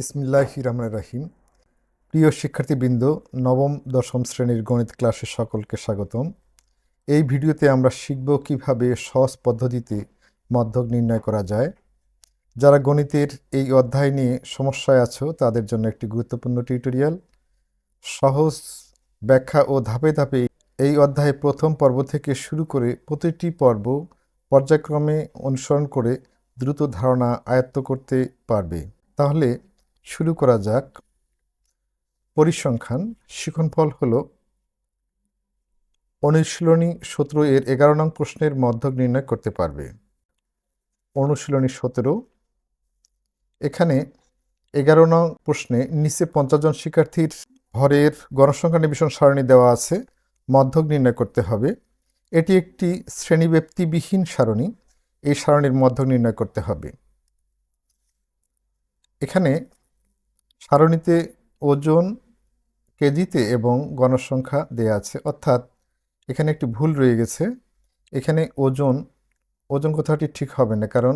বিসমিল্লাহ রহমান রাহিম প্রিয় শিক্ষার্থীবৃন্দ, নবম, দশম শ্রেণির গণিত ক্লাসে সকলকে স্বাগতম। এই ভিডিওতে আমরা শিখব কীভাবে সহজ পদ্ধতিতে মধ্যক নির্ণয় করা যায়। যারা গণিতের এই অধ্যায় নিয়ে সমস্যায় আছো, তাদের জন্য একটি গুরুত্বপূর্ণ টিউটোরিয়াল। সহজ ব্যাখ্যা ও ধাপে ধাপে এই অধ্যায়ে প্রথম পর্ব থেকে শুরু করে প্রতিটি পর্ব পর্যায়ক্রমে অনুসরণ করে দ্রুত ধারণা আয়ত্ত করতে পারবে। তাহলে শুরু করা যাক। পরিসংখ্যান, শিখনফল হল অনুশীলনী সতেরো এর এগারো নং প্রশ্নের মধ্যক নির্ণয় করতে পারবে। অনুশীলনী সতেরো, এখানে এগারো নং প্রশ্নে নিচে পঞ্চাশ জন শিক্ষার্থীর ভরের গণসংখ্যা নিবেশন সারণী দেওয়া আছে, মধ্যক নির্ণয় করতে হবে। এটি একটি শ্রেণীব্যক্তিবিহীন সারণী, এই সারণীর মধ্যক নির্ণয় করতে হবে। এখানে সারণীতে ওজন কেজিতে এবং গণসংখ্যা দেয়া আছে। অর্থাৎ এখানে একটি ভুল রয়ে গেছে। এখানে ওজন ওজন কথাটি ঠিক হবে না, কারণ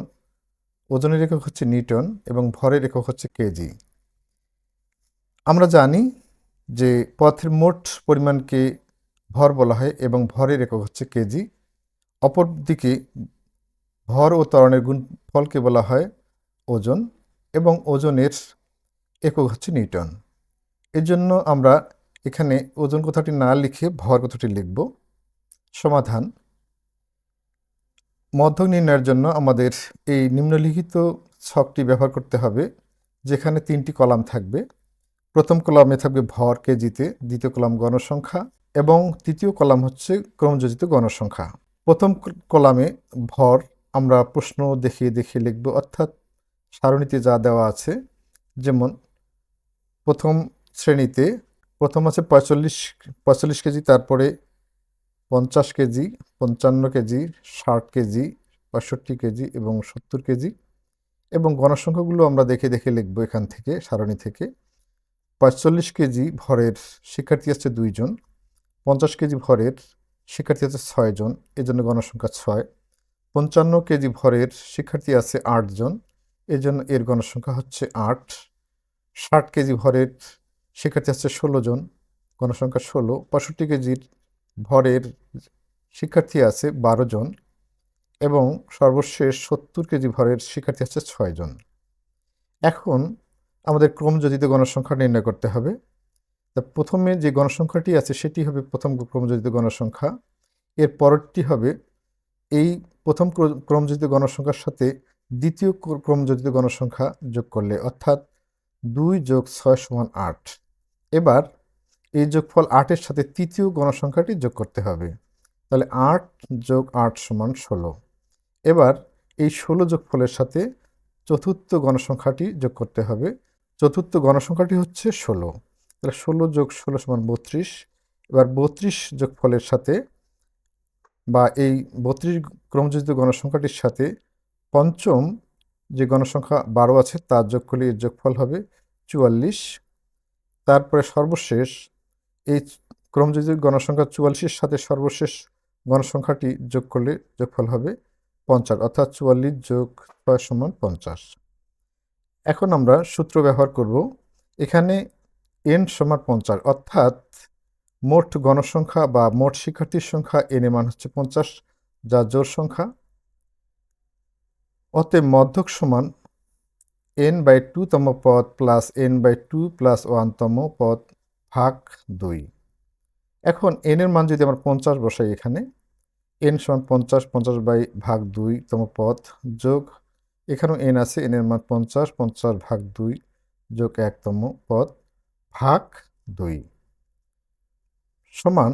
ওজনের একক হচ্ছে নিউটন এবং ভরের একক হচ্ছে কেজি। আমরা জানি যে পথের মোট পরিমাণকে ভর বলা হয় এবং ভরের একক হচ্ছে কেজি। অপরদিকে ভর ও ত্বরণের গুণফলকে বলা হয় ওজন এবং ওজনের একক হচ্ছে নিউটন এর জন্য আমরা এখানে ওজন কথাটি না লিখে ভর কথাটি লিখব। সমাধান। মধ্যক নির্ণয়ের জন্য আমাদের এই নিম্নলিখিত ছকটি ব্যবহার করতে হবে, যেখানে তিনটি কলাম থাকবে। প্রথম কলামে থাকবে ভর কেজিতে, দ্বিতীয় কলাম গণসংখ্যা, এবং তৃতীয় কলাম হচ্ছে ক্রমযোজিত গণসংখ্যা। প্রথম কলামে ভর আমরা প্রশ্ন দেখিয়ে দেখিয়ে লিখব, অর্থাৎ সারণীতে যা দেওয়া আছে, যেমন প্রথম শ্রেণীতে, প্রথম আছে পঁয়তাল্লিশ পঁয়তাল্লিশ কেজি, তারপরে পঞ্চাশ কেজি, পঞ্চান্ন কেজি, ষাট কেজি, পঁয়ষট্টি কেজি এবং সত্তর কেজি এবং গণসংখ্যাগুলো আমরা দেখে দেখে লিখব এখান থেকে, সারণী থেকে। পঁয়তাল্লিশ কেজি ভরের শিক্ষার্থী আছে দুইজন পঞ্চাশ কেজি ভরের শিক্ষার্থী আছে ছয়জন এজন্য গণসংখ্যা ছয়। পঞ্চান্ন কেজি ভরের শিক্ষার্থী আছে আটজন এজন্য এর গণসংখ্যা হচ্ছে আট। ষাট কেজি ভরের শিক্ষার্থী আছে ষোলো জন, গণসংখ্যা ষোলো, পঁয়ষট্টি কেজির ভরের শিক্ষার্থী আছে বারো জন এবং সর্বশেষ সত্তর কেজি ভরের শিক্ষার্থী আছে ছয়জন এখন আমাদের ক্রমযোজিত গণসংখ্যা নির্ণয় করতে হবে। তা প্রথমে যে গণসংখ্যাটি আছে সেটি হবে প্রথম ক্রমযোজিত গণসংখ্যা। এর পরেরটি হবে এই প্রথম ক্রমযোজিত গণসংখ্যার সাথে দ্বিতীয় ক্রমযোজিত গণসংখ্যা যোগ করলে, অর্থাৎ দুই যোগ ছয় সমান আট। এবার এই যোগফল আটের সাথে তৃতীয় গণসংখ্যাটি যোগ করতে হবে। তাহলে আট যোগ আট সমান ষোলো। এবার এই ষোলো যোগফলের সাথে চতুর্থ গণসংখ্যাটি যোগ করতে হবে। চতুর্থ গণসংখ্যাটি হচ্ছে ষোলো। তাহলে ষোলো যোগ ষোলো সমান বত্রিশ। এবার বত্রিশ যোগফলের সাথে বা এই বত্রিশ ক্রমযোজিত গণসংখ্যাটির সাথে পঞ্চম যে গণসংখ্যা বারো আছে, তার যোগ করলে এর যোগফল হবে চুয়াল্লিশ। তারপরে সর্বশেষ, এই ক্রমযোজিত গণসংখ্যা চুয়াল্লিশের সাথে সর্বশেষ গণসংখ্যাটি যোগ করলে যোগফল হবে পঞ্চাশ, অর্থাৎ চুয়াল্লিশ যোগ ছয় সমান পঞ্চাশ। এখন আমরা সূত্র ব্যবহার করব, এখানে এন সমান পঞ্চাশ, অর্থাৎ মোট গণসংখ্যা বা মোট শিক্ষার্থীর সংখ্যা এন মান হচ্ছে পঞ্চাশ, যা জোর সংখ্যা। অতএব মধ্যক সমান এন বাই টু তম পদ plus N by two plus ওয়ানতম পদ ভাগ দুই। এখন এন এর মান যদি আমরা পঞ্চাশ বসাই এখানে এন সমান পঞ্চাশ পঞ্চাশ বাই ভাগ দুই তম পদ যোগ, এখানেও এন আছে এন এর মান পঞ্চাশ পঞ্চাশ ভাগ দুই যোগ একতম পদ ভাগ দুই। সমান,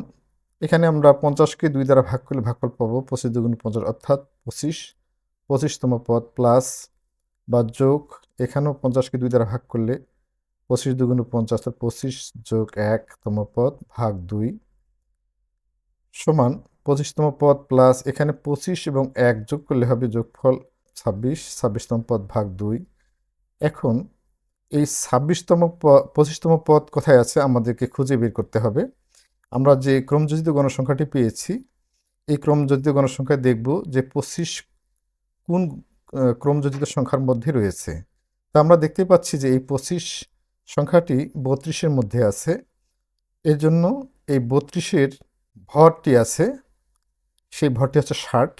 এখানে আমরা পঞ্চাশকে দুই দ্বারা ভাগ করলে ভাগফল পাবো পঁচিশ দুগুণ পঞ্চাশ, অর্থাৎ পঁচিশ পঁচিশতম পদ প্লাস বা যোগ এখানেও পঞ্চাশকে দুই দ্বারা ভাগ করলে পঁচিশ দুগুণ পঞ্চাশ পঁচিশ যোগ একতম পদ ভাগ দুই সমান পঁচিশতম পদ প্লাস এখানে পঁচিশ এবং এক যোগ করলে হবে যোগফল ছাব্বিশ, ছাব্বিশতম পদ ভাগ দুই। এখন এই ছাব্বিশতম পঁচিশতম পদ কোথায় আছে আমাদেরকে খুঁজে বের করতে হবে। আমরা যে ক্রমযোজিত গণসংখ্যাটি পেয়েছি, এই ক্রমযোজিত গণসংখ্যায় দেখব যে পঁচিশ কোন ক্রমযোজিত সংখ্যার মধ্যে রয়েছে? তো আমরা দেখতে পাচ্ছি যে এই পঁচিশ সংখ্যাটি বত্রিশের মধ্যে আছে। এর জন্য এই বত্রিশের ভরটি আছে, সেই ভরটি হচ্ছে ষাট।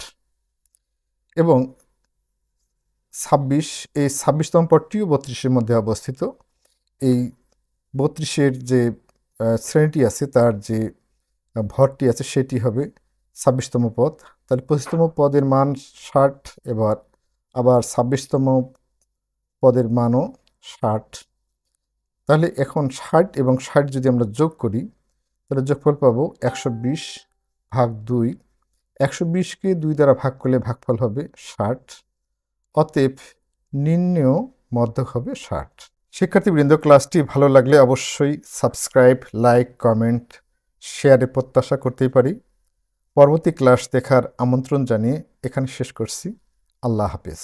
এবং ছাব্বিশ, এই ছাব্বিশতম পদটিও বত্রিশের মধ্যে অবস্থিত। এই বত্রিশের যে শ্রেণীটি আছে, তার যে ভরটি আছে, সেটি হবে ছাব্বিশতম পদ। তাহলে পঁচিশতম পদের মান ষাট এবার, আবার ছাব্বিশতম পদের মানও ষাট। তাহলে এখন ষাট এবং ষাট যদি আমরা যোগ করি, তাহলে যোগফল পাবো একশো বিশ ভাগ দুই। একশো বিশকে দুই দ্বারা ভাগ করলে ভাগফল হবে ষাট। অতএব নির্ণেয় মধ্যক হবে ষাট। শিক্ষার্থীবৃন্দ, ক্লাসটি ভালো লাগলে অবশ্যই সাবস্ক্রাইব, লাইক, কমেন্ট শেয়ারে প্রত্যাশা করতেই পারি। পরবর্তী ক্লাস দেখার আমন্ত্রণ জানিয়ে এখানে শেষ করছি। আল্লাহ হাফেজ।